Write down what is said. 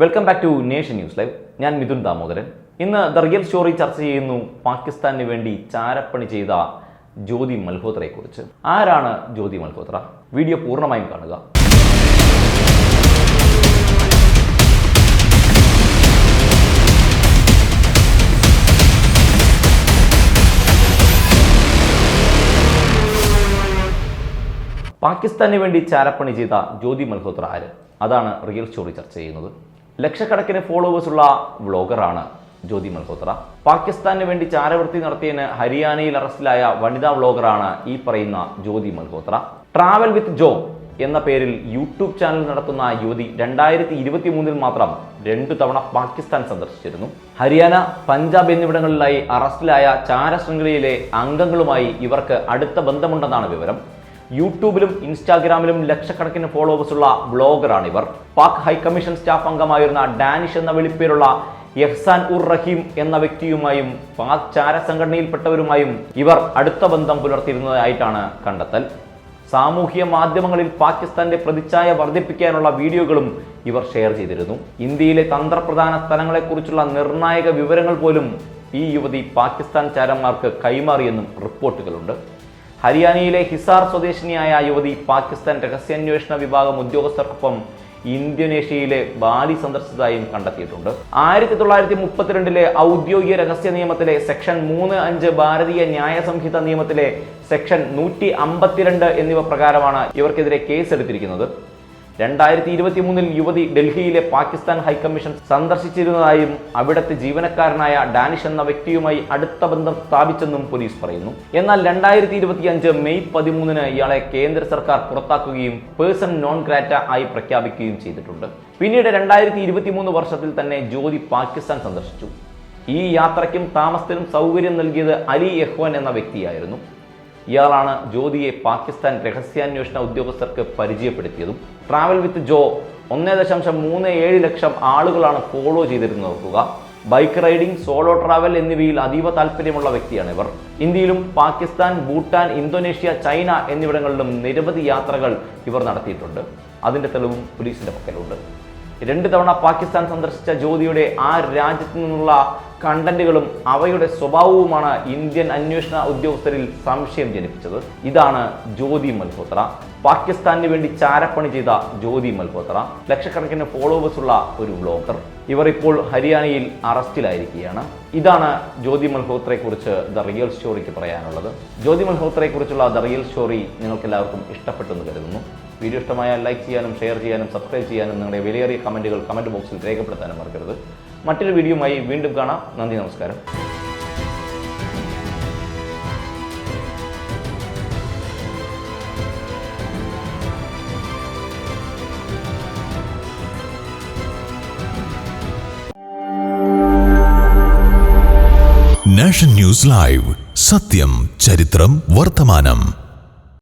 Welcome back to nation news live ഞാൻ മിഥുൻ ദാമോദരൻ. ഇന്ന് the real story ചർച്ച ചെയ്യുന്നു പാകിസ്ഥാന് വേണ്ടി ചാരപ്പണി ചെയ്ത ജ്യോതി മൽഹോത്രയെ കുറിച്ച് ആരാണ് ജ്യോതി മൽഹോത്ര? വീഡിയോ പൂർണമായും കാണുക. പാകിസ്ഥാന് വേണ്ടി ചാരപ്പണി ചെയ്ത ജ്യോതി മൽഹോത്ര ആര്? അതാണ് റിയൽ സ്റ്റോറി ചർച്ച ചെയ്യുന്നത്. ലക്ഷക്കണക്കിന് ഫോളോവേഴ്സുള്ള വ്ളോഗറാണ് ജ്യോതി മൽഹോത്ര. പാകിസ്ഥാന് വേണ്ടി ചാരവൃത്തി നടത്തിയതിന് ഹരിയാനയിൽ അറസ്റ്റിലായ വനിതാ വ്ളോഗറാണ് ഈ പറയുന്ന ജ്യോതി മൽഹോത്ര. ട്രാവൽ വിത്ത് ജോ എന്ന പേരിൽ യൂട്യൂബ് ചാനൽ നടത്തുന്ന യുവതി രണ്ടായിരത്തി ഇരുപത്തി മൂന്നിൽ മാത്രം രണ്ടു തവണ പാകിസ്ഥാൻ സന്ദർശിച്ചിരുന്നു. ഹരിയാന പഞ്ചാബ് എന്നിവിടങ്ങളിലായി അറസ്റ്റിലായ ചാരശൃംഖലയിലെ അംഗങ്ങളുമായി ഇവർക്ക് അടുത്ത ബന്ധമുണ്ടെന്നാണ് വിവരം. യൂട്യൂബിലും ഇൻസ്റ്റാഗ്രാമിലും ലക്ഷക്കണക്കിന് ഫോളോവേഴ്സ് ഉള്ള ബ്ലോഗറാണ് ഇവർ പാക് ഹൈക്കമ്മീഷൻ സ്റ്റാഫ് അംഗമായിരുന്ന ഡാനിഷ് എന്ന വിളിപ്പേരുള്ള എഹ്സാൻ ഉർ റഹീം എന്ന വ്യക്തിയുമായും പാക് ചാര സംഘടനയിൽപ്പെട്ടവരുമായും ഇവർ അടുത്ത ബന്ധം പുലർത്തിയിരുന്നതായിട്ടാണ് കണ്ടെത്തൽ. സാമൂഹ്യ മാധ്യമങ്ങളിൽ പാകിസ്ഥാന്റെ പ്രതിച്ഛായ വർദ്ധിപ്പിക്കാനുള്ള വീഡിയോകളും ഇവർ ഷെയർ ചെയ്തിരുന്നു. ഇന്ത്യയിലെ തന്ത്രപ്രധാന സ്ഥലങ്ങളെക്കുറിച്ചുള്ള നിർണായക വിവരങ്ങൾ പോലും ഈ യുവതി പാകിസ്ഥാൻ ചാരന്മാർക്ക് കൈമാറിയെന്നും റിപ്പോർട്ടുകളുണ്ട്. ഹരിയാനയിലെ ഹിസാർ സ്വദേശിനിയായ യുവതി പാകിസ്ഥാൻ രഹസ്യാന്വേഷണ വിഭാഗം ഉദ്യോഗസ്ഥർക്കൊപ്പം ഇന്തോനേഷ്യയിലെ ബാലി സന്ദർശിച്ചതായും കണ്ടെത്തിയിട്ടുണ്ട്. ആയിരത്തി തൊള്ളായിരത്തി മുപ്പത്തിരണ്ടിലെ ഔദ്യോഗിക രഹസ്യ നിയമത്തിലെ സെക്ഷൻ മൂന്ന് അഞ്ച് ഭാരതീയ ന്യായ സംഹിത നിയമത്തിലെ സെക്ഷൻ നൂറ്റി അമ്പത്തിരണ്ട് എന്നിവ പ്രകാരമാണ് ഇവർക്കെതിരെ കേസെടുത്തിരിക്കുന്നത്. രണ്ടായിരത്തി ഇരുപത്തി മൂന്നിൽ യുവതി ഡൽഹിയിലെ പാകിസ്ഥാൻ ഹൈക്കമ്മീഷൻ സന്ദർശിച്ചിരുന്നതായും അവിടത്തെ ജീവനക്കാരനായ ഡാനിഷ് എന്ന വ്യക്തിയുമായി അടുത്ത ബന്ധം സ്ഥാപിച്ചെന്നും പോലീസ് പറയുന്നു. എന്നാൽ രണ്ടായിരത്തി ഇരുപത്തിയഞ്ച് മെയ് പതിമൂന്നിന് ഇയാളെ കേന്ദ്ര സർക്കാർ പുറത്താക്കുകയും പേഴ്സൺ നോൺ ഗ്രാറ്റ ആയി പ്രഖ്യാപിക്കുകയും ചെയ്തിട്ടുണ്ട്. പിന്നീട് രണ്ടായിരത്തി ഇരുപത്തി മൂന്ന് വർഷത്തിൽ തന്നെ ജ്യോതി പാകിസ്ഥാൻ സന്ദർശിച്ചു. ഈ യാത്രയ്ക്കും താമസത്തിനും സൗകര്യം നൽകിയത് അലി യഹ്വാൻ എന്ന വ്യക്തിയായിരുന്നു. ഇയാളാണ് ജ്യോതിയെ പാകിസ്ഥാൻ രഹസ്യാന്വേഷണ ഉദ്യോഗസ്ഥർക്ക് പരിചയപ്പെടുത്തിയതും. ട്രാവൽ വിത്ത് ജോ ഒന്നേ ദശാംശം മൂന്ന് ഏഴ് ലക്ഷം ആളുകളാണ് ഫോളോ ചെയ്തിരുന്നത് നോക്കുക. ബൈക്ക് റൈഡിംഗ് സോളോ ട്രാവൽ എന്നിവയിൽ അതീവ താല്പര്യമുള്ള വ്യക്തിയാണ് ഇവർ. ഇന്ത്യയിലും പാകിസ്ഥാൻ ഭൂട്ടാൻ ഇന്തോനേഷ്യ ചൈന എന്നിവിടങ്ങളിലും നിരവധി യാത്രകൾ ഇവർ നടത്തിയിട്ടുണ്ട്. അതിന്റെ തെളിവും പോലീസിന്റെ പക്കലുണ്ട്. രണ്ട് തവണ പാകിസ്ഥാൻ സന്ദർശിച്ച ജ്യോതിയുടെ ആ രാജ്യത്തു നിന്നുള്ള കണ്ടന്റുകളും അവയുടെ സ്വഭാവവുമാണ് ഇന്ത്യൻ അന്വേഷണ ഉദ്യോഗസ്ഥരിൽ സംശയം ജനിപ്പിച്ചത്. ഇതാണ് ജ്യോതി മൽഹോത്ര. പാകിസ്ഥാനു വേണ്ടി ചാരപ്പണി ചെയ്ത ജ്യോതി മൽഹോത്ര. ലക്ഷക്കണക്കിന് ഫോളോവേഴ്സ് ഉള്ള ഒരു ബ്ലോഗർ ഇവർ ഇപ്പോൾ ഹരിയാനയിൽ അറസ്റ്റിലായിരിക്കുകയാണ്. ഇതാണ് ജ്യോതി മൽഹോത്രയെ കുറിച്ച് ദ റിയൽ സ്റ്റോറിക്ക് പറയാനുള്ളത്. ജ്യോതി മൽഹോത്രയെ കുറിച്ചുള്ള ദ റിയൽ സ്റ്റോറി നിങ്ങൾക്ക് എല്ലാവർക്കും ഇഷ്ടപ്പെട്ടെന്ന് കരുതുന്നു. വീഡിയോ ഇഷ്ടമായാൽ ലൈക്ക് ചെയ്യാനും ഷെയർ ചെയ്യാനും സബ്സ്ക്രൈബ് ചെയ്യാനും നിങ്ങളുടെ വിലയേറിയ കമന്റുകൾ കമന്റ് ബോക്സിൽ രേഖപ്പെടുത്താനും മറക്കരുത്. മറ്റൊരു വീഡിയോയുമായി വീണ്ടും കാണാം. നന്ദി നമസ്കാരം. Nation news live. സത്യം ചരിത്രം വർത്തമാനം.